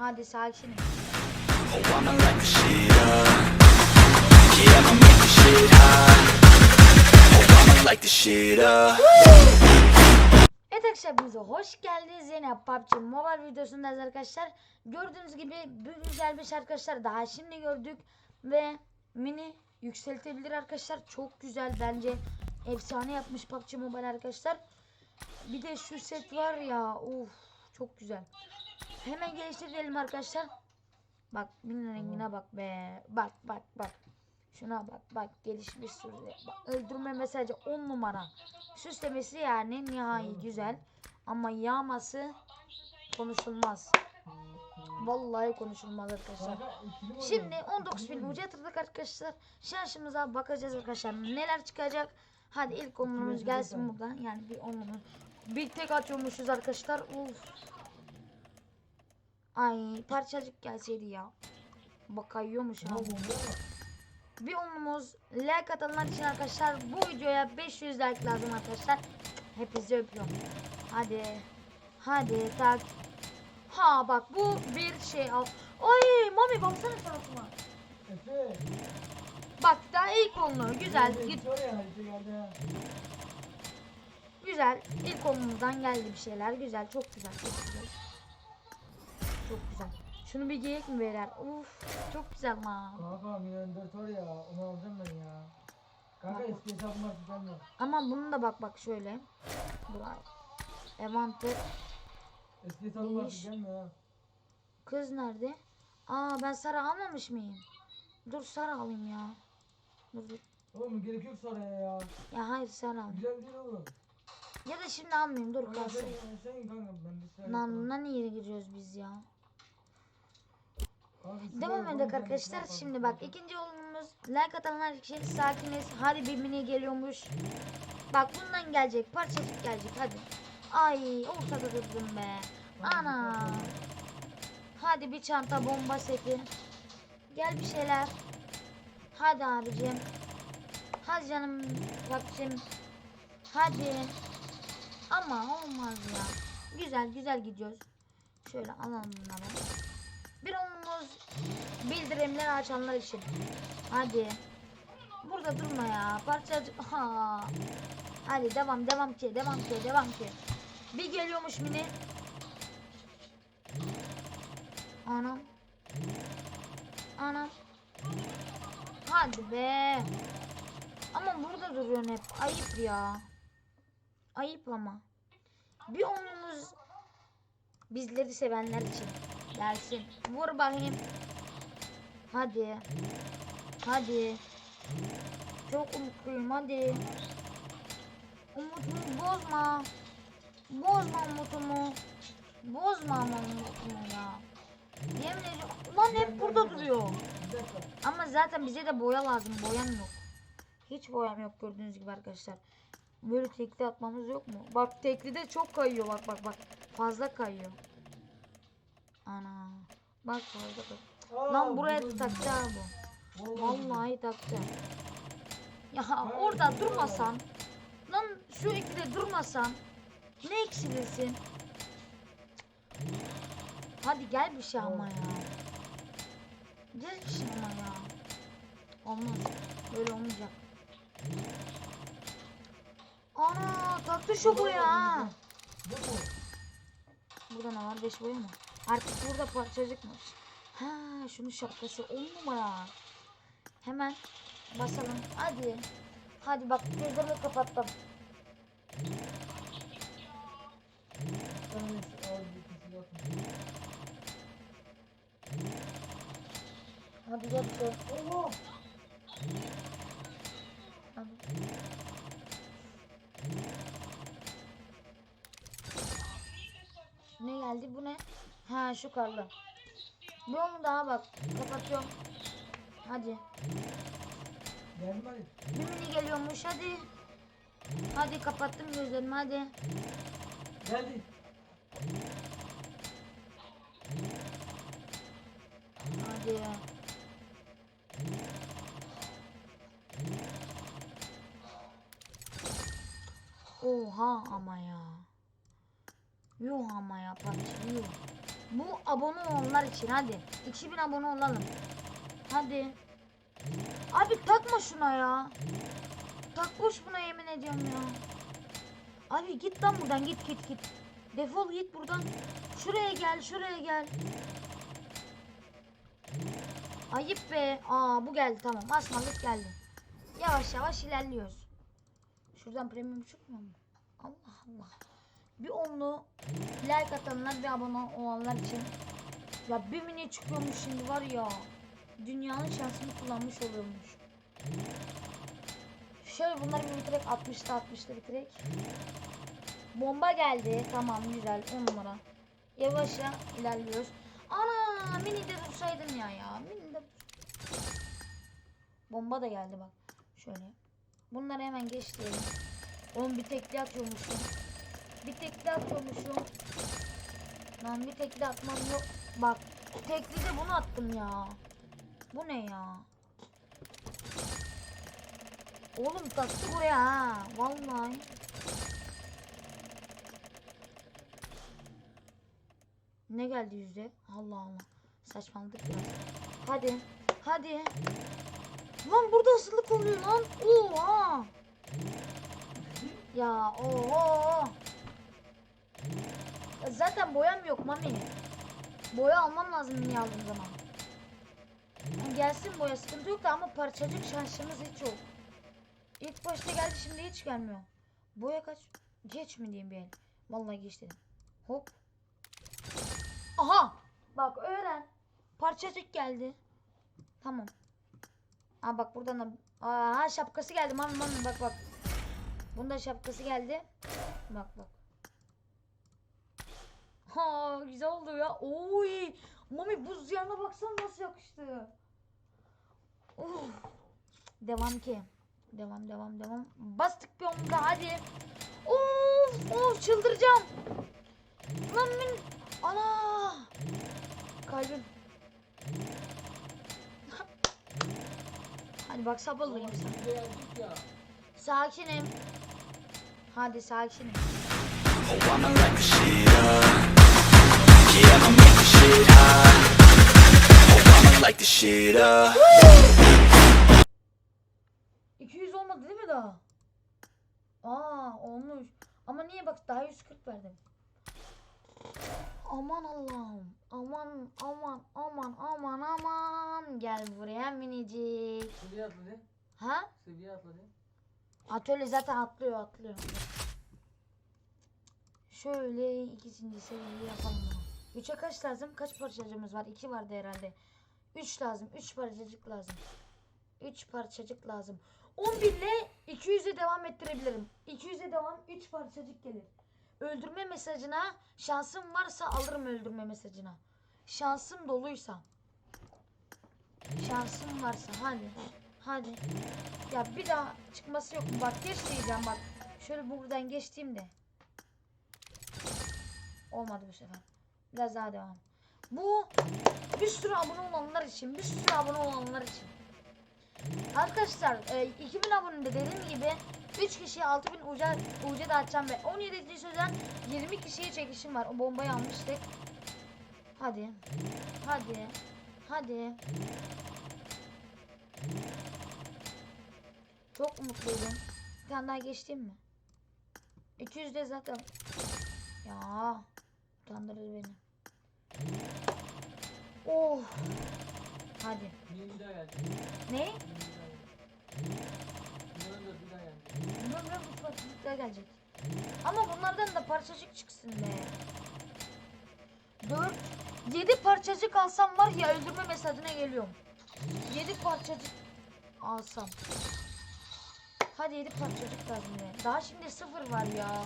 Hadi sakin. I'ma light the shit up. Yeah, I'ma make the shit hot. I'ma light the shit up. Evet arkadaşlar bize hoş geldiniz yine PUBG Mobile videosundayız arkadaşlar. Gördüğünüz gibi bir güzelmiş arkadaşlar daha şimdi gördük ve mini yükseltebilir arkadaşlar. Çok güzel bence efsane yapmış PUBG Mobile arkadaşlar. Bir de şu set var ya of çok güzel. Hemen geliştirelim arkadaşlar. Bak mini rengine bak be. Bak bak bak. Şuna bak bak gelişmiş sürüde. Bak, öldürme mesajı 10 numara. Süslemesi yani nihai güzel. Ama yağması konuşulmaz. Vallahi konuşulmaz arkadaşlar. Şimdi 19.000 ucu yatırdık arkadaşlar. Şansımıza bakacağız arkadaşlar. Neler çıkacak? Hadi ilk onumuz gelsin buradan. Yani bir onumuz. Bir tek atıyormuşuz arkadaşlar. Uf. Ay parçacık gelseydi ya. Bak kayıyormuş ha. Bir onumuz like atanlar için arkadaşlar bu videoya 500 like lazım arkadaşlar. Hepinizi öpüyorum. Hadi. Hadi tak. Ha bak bu bir şey al. Oy mami baksana suratıma. Bak daha ilk onlu güzel. ha. Güzel. İlk onumuzdan geldi bir şeyler. Güzel. Çok güzel. Çok güzel. Çok güzel. Şunu bir giyek mi beyler? Uf çok güzel lan. Kanka milyon dört var ya onu alacağım ben ya. Kanka eski hesabıma gelme. Ama bunu da bak bak şöyle. Dur ay. Evanter. Eski hesabıma Değiş. gelme ha. Kız nerede? Aa ben sarı almamış mıyım? Dur sarı alayım ya. Dur dur. Oğlum gerek yok saraya ya. Ya hayır sarı alayım. Güzel değil oğlum. Ya da şimdi almayayım dur Kanka kalsın. sen, sen kanka ben de saraya Lan lan niye giriyoruz biz ya? Devam edelim arkadaşlar. Şimdi bak. ikinci oyunumuz like atanlar için sakiniz. Hadi bir mini geliyormuş. Bak bundan gelecek. Parçacık gelecek hadi. Ay ortada durdum be. Ana. Hadi bir çanta bomba seti. Gel bir şeyler. Hadi abicim. Hadi canım bakçım. Hadi. Ama olmaz ya. Güzel güzel gidiyoruz. Şöyle alalım bunları. Bir onumuz bildirimleri açanlar için. Hadi. Burada durma ya. Parçacık. Ha. Hadi devam devam ki devam ki devam ki. Bir geliyormuş mini. Anam. Anam. Hadi be. Ama burada duruyorsun hep. Ayıp ya. Ayıp ama. Bir onumuz bizleri sevenler için gelsin. Vur bakayım. Hadi. Hadi. Çok umutluyum hadi. Umutumu bozma. Bozma umutumu. Bozma ama umutumu ya. Yemin ediyorum. Ulan hep burada duruyor. Ama zaten bize de boya lazım. Boyam yok. Hiç boyam yok gördüğünüz gibi arkadaşlar. Böyle tekli atmamız yok mu? Bak tekli de çok kayıyor. Bak bak bak. Fazla kayıyor. Ana. Bak fazla kayıyor. Aa, Lan buraya ha bu. Vallahi. Taktı. Ya orada durmasan. Lan şu ikide durmasan. Ne eksilirsin? Hadi gel bir şey ama ya. Gel bir şey ama ya. Olmaz. Böyle olmayacak. Ana taktı şu boya? Burada ne var? 5 boya mı? Artık burada parçacıkmış. Ha, şunun şapkası 10 numara. Hemen basalım. Hadi. Hadi bak gözlerimi kapattım. Hadi gel şöyle. Ha şu karlı. Bir onu daha bak. Kapatıyorum. Hadi. Bir mini geliyormuş. Hadi. Hadi kapattım gözlerimi. Hadi. Geldi. Hadi. Oha ama ya. Yuh ama ya PUBG yuh. Bu abone olanlar için hadi. 2000 abone olalım. Hadi. Abi takma şuna ya. Takmış buna yemin ediyorum ya. Abi git lan buradan git git git. Defol git buradan. Şuraya gel şuraya gel. Ayıp be. Aa bu geldi tamam. Asmalık geldi. Yavaş yavaş ilerliyoruz. Şuradan premium çıkmıyor mu? Allah Allah. Bir onlu like atanlar ve abone olanlar için. Ya bir mini çıkıyormuş şimdi var ya. Dünyanın şansını kullanmış oluyormuş. Şöyle bunları bir bitirek 60'ta 60'ta bitirek. Bomba geldi. Tamam güzel 10 numara. Yavaşça ilerliyoruz. Ana mini de dursaydın ya ya. Mini de Bomba da geldi bak. Şöyle. Bunları hemen geçtirelim. Oğlum bir tekli atıyormuşum. Bir tekli atıyormuşum. Lan bir tekli atmam yok. Bak tekli de bunu attım ya. Bu ne ya? Oğlum taktı buraya ha. Vallahi. Ne geldi yüzde? Allah Allah. Saçmaladık biraz. Hadi. Hadi. Lan burada ısılık oluyor lan. Oha. Ya Zaten boyam yok mami. Boya almam lazım mini aldığım zaman. Gelsin boya sıkıntı yok da ama parçacık şansımız hiç yok. İlk başta geldi şimdi hiç gelmiyor. Boya kaç? Geç mi diyeyim bir el? Vallahi geç dedim. Hop. Aha. Bak öğren. Parçacık geldi. Tamam. Aa bak buradan da. Aa şapkası geldi mami mami bak bak. Bunda şapkası geldi. Bak bak. Ha güzel oldu ya. Oy. Mami buz yanına baksana nasıl yakıştı. Uf. Devam ki. Devam devam devam. Bastık bir onda hadi. Of of çıldıracağım. Lan ben... Ana. Kalbim. Hadi bak sabırlıyım ya. Sakinim. Hadi sakinim. Oh, Yeah, I'ma make the shit hot. Oh, I'ma light the shit up. 200 olmadı değil mi daha? Aa olmuş. Ama niye bak daha 140 verdim. Aman Allah'ım. Aman aman aman aman aman. Gel buraya minicik. Seviye atladı. Ha? Seviye atladı. Atölye zaten atlıyor atlıyor. Şöyle ikinci seviyeyi yapalım. Bunu. Üçe kaç lazım? Kaç parçacığımız var? İki vardı herhalde. Üç lazım. Üç parçacık lazım. Üç parçacık lazım. 11 ile 200'e devam ettirebilirim. 200'e devam 3 parçacık gelir. Öldürme mesajına şansım varsa alırım öldürme mesajına. Şansım doluysa. Şansım varsa hadi. Hadi. Ya bir daha çıkması yok mu? Bak geç bak. Şöyle buradan geçtiğimde. Olmadı bu sefer. Daha devam. Bu bir sürü abone olanlar için, bir sürü abone olanlar için. Arkadaşlar e, 2000 abonede dediğim gibi 3 kişiye 6000 uca, uca dağıtacağım ve 17. sözden 20 kişiye çekişim var. O bombayı almıştık. Hadi. Hadi. Hadi. Çok mutluydum. Bir tane daha geçtim mi? 200 de zaten. Ya. Utandırır beni. Oh. Hadi. Ne? Mini bir daha geldi. Bunların da bir daha geldi. Bilmiyorum ne bu parçacıklar gelecek. Ama bunlardan da parçacık çıksın be. 4 7 parçacık alsam var ya öldürme mesajına geliyorum. 7 parçacık alsam. Hadi 7 parçacık lazım ya. Daha şimdi 0 var ya.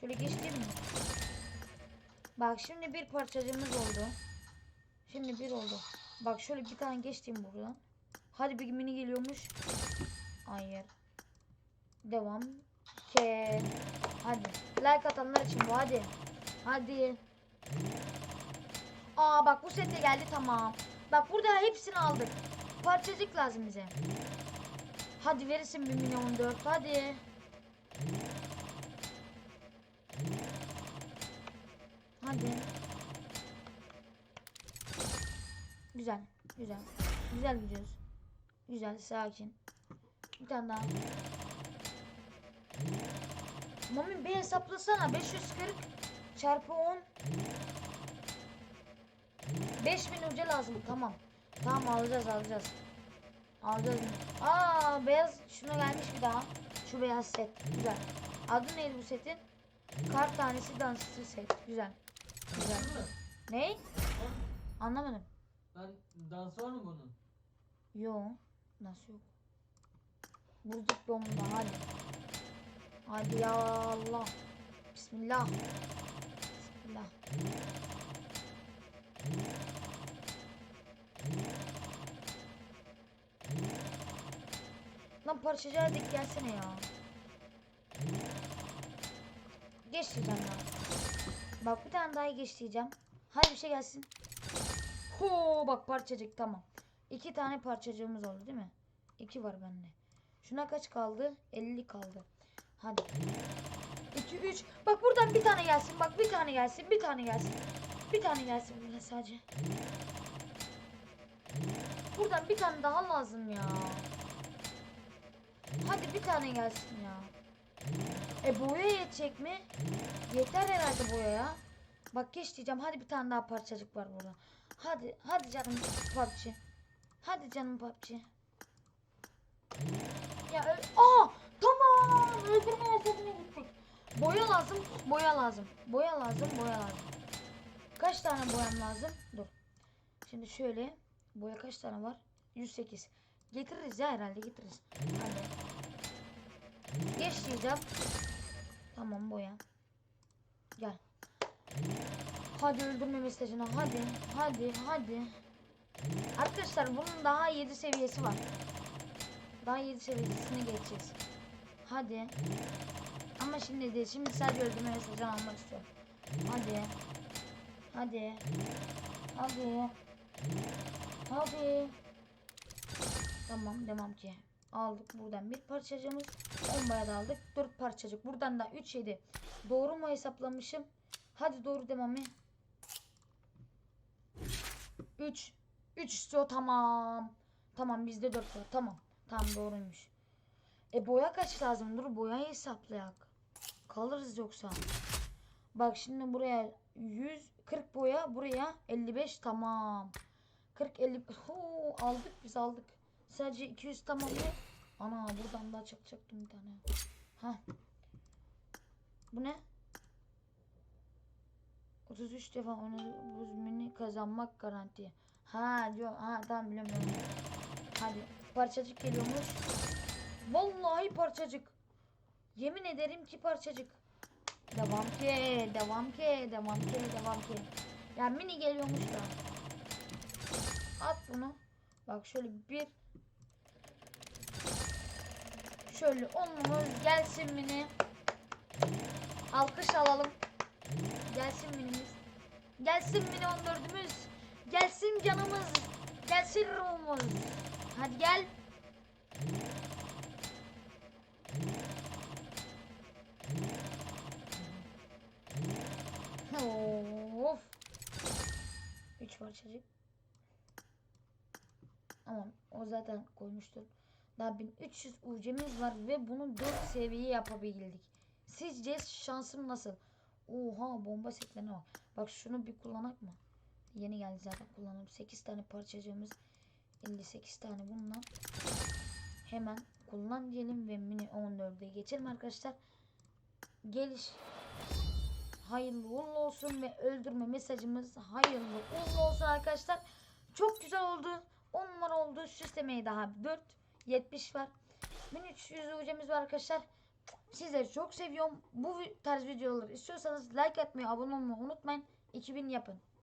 Şöyle geçtim mi? Bak şimdi bir parçacığımız oldu. Şimdi bir oldu. Bak şöyle bir tane geçtim buradan. Hadi bir mini geliyormuş. Hayır. Devam. Ke. Hadi. Like atanlar için bu hadi. Hadi. Aa bak bu sette geldi tamam. Bak burada hepsini aldık. Parçacık lazım bize. Hadi verirsin bir milyon dört hadi. Hadi. Güzel. Güzel. Güzel gidiyoruz. Güzel. Sakin. Bir tane daha. Mami bir hesaplasana. 540 çarpı 10. 5000 uca lazım. Tamam. Tamam alacağız alacağız. Alacağız. Aa beyaz şuna gelmiş bir daha. Şu beyaz set. Güzel. Adı neydi bu setin? Kart tanesi dansçı set. Güzel. Güzel. Ne? Anlamadım. Lan dansı var mı bunun? Yo. Nasıl yok? Vurduk bomba hadi. Hadi ya Allah. Bismillah. Bismillah. Lan parçacığa dik gelsene ya. Geç ya. Bak bir tane daha geç diyeceğim. Hadi bir şey gelsin. Ho bak parçacık tamam. İki tane parçacığımız oldu değil mi? İki var bende. Şuna kaç kaldı? 50 kaldı. Hadi. 2 3. Bak buradan bir tane gelsin. Bak bir tane gelsin. Bir tane gelsin. Bir tane gelsin burada sadece. Buradan bir tane daha lazım ya. Hadi bir tane gelsin ya. E boya yetecek mi? Yeter herhalde boyaya. Bak geç diyeceğim. Hadi bir tane daha parçacık var burada. Hadi hadi canım PUBG. Hadi canım PUBG. Ya Aa tamam. Öldürme yasadına gittik. Boya lazım. Boya lazım. Boya lazım. Boya lazım. Kaç tane boyam lazım? Dur. Şimdi şöyle. Boya kaç tane var? 108. Getiririz ya herhalde getiririz. Hadi. Geç diyeceğim. Tamam boya. Gel. Hadi öldürme mesajını. Hadi. Hadi. Hadi. Arkadaşlar bunun daha 7 seviyesi var. Daha 7 seviyesine geçeceğiz. Hadi. Ama şimdi değil. Şimdi sadece öldürme mesajını almak istiyorum. Hadi. Hadi. Hadi. Hadi. Tamam devam ki. Aldık buradan bir parçacığımız. Bombaya da aldık. 4 parçacık. Buradan da 3 7. Doğru mu hesaplamışım? Hadi doğru demem mi? 3. 3 istiyor tamam. Tamam bizde 4 var. Tamam. Tamam doğruymuş. E boya kaç lazım? Dur boyayı hesaplayak. Kalırız yoksa. Bak şimdi buraya 140 boya buraya 55 tamam. 40 50 Huu, aldık biz aldık. Sadece 200 tamamlı. Ana buradan daha çakacaktım bir tane. Ha. Bu ne? 33 defa onu buzmini kazanmak garanti. Ha diyor. Ha tamam biliyorum. Hadi parçacık geliyormuş. Vallahi parçacık. Yemin ederim ki parçacık. Devam ki, devam ki, devam ki, devam ki. Ya mini geliyormuş da. At bunu. Bak şöyle bir Şöyle onumuz gelsin mini. Alkış alalım. Gelsin minimiz. Gelsin mini 14'ümüz. Gelsin canımız. Gelsin ruhumuz. Hadi gel. Of. Üç parçacık. Tamam o zaten koymuştur. Daha 1300 UC'miz var ve bunu 4 seviye yapabildik. Sizce şansım nasıl? Oha bomba setlerine bak. Bak şunu bir kullanak mı? Yeni geldi zaten kullanalım. 8 tane parçacığımız 58 tane bundan. Hemen kullan diyelim ve mini 14'e geçelim arkadaşlar. Geliş hayırlı uğurlu olsun ve öldürme mesajımız hayırlı uğurlu olsun arkadaşlar. Çok güzel oldu. 10 numara oldu. Süslemeyi daha 4 70 var. 1300 ucumuz var arkadaşlar. Sizleri çok seviyorum. Bu tarz videoları istiyorsanız like atmayı, abone olmayı unutmayın. 2000 yapın.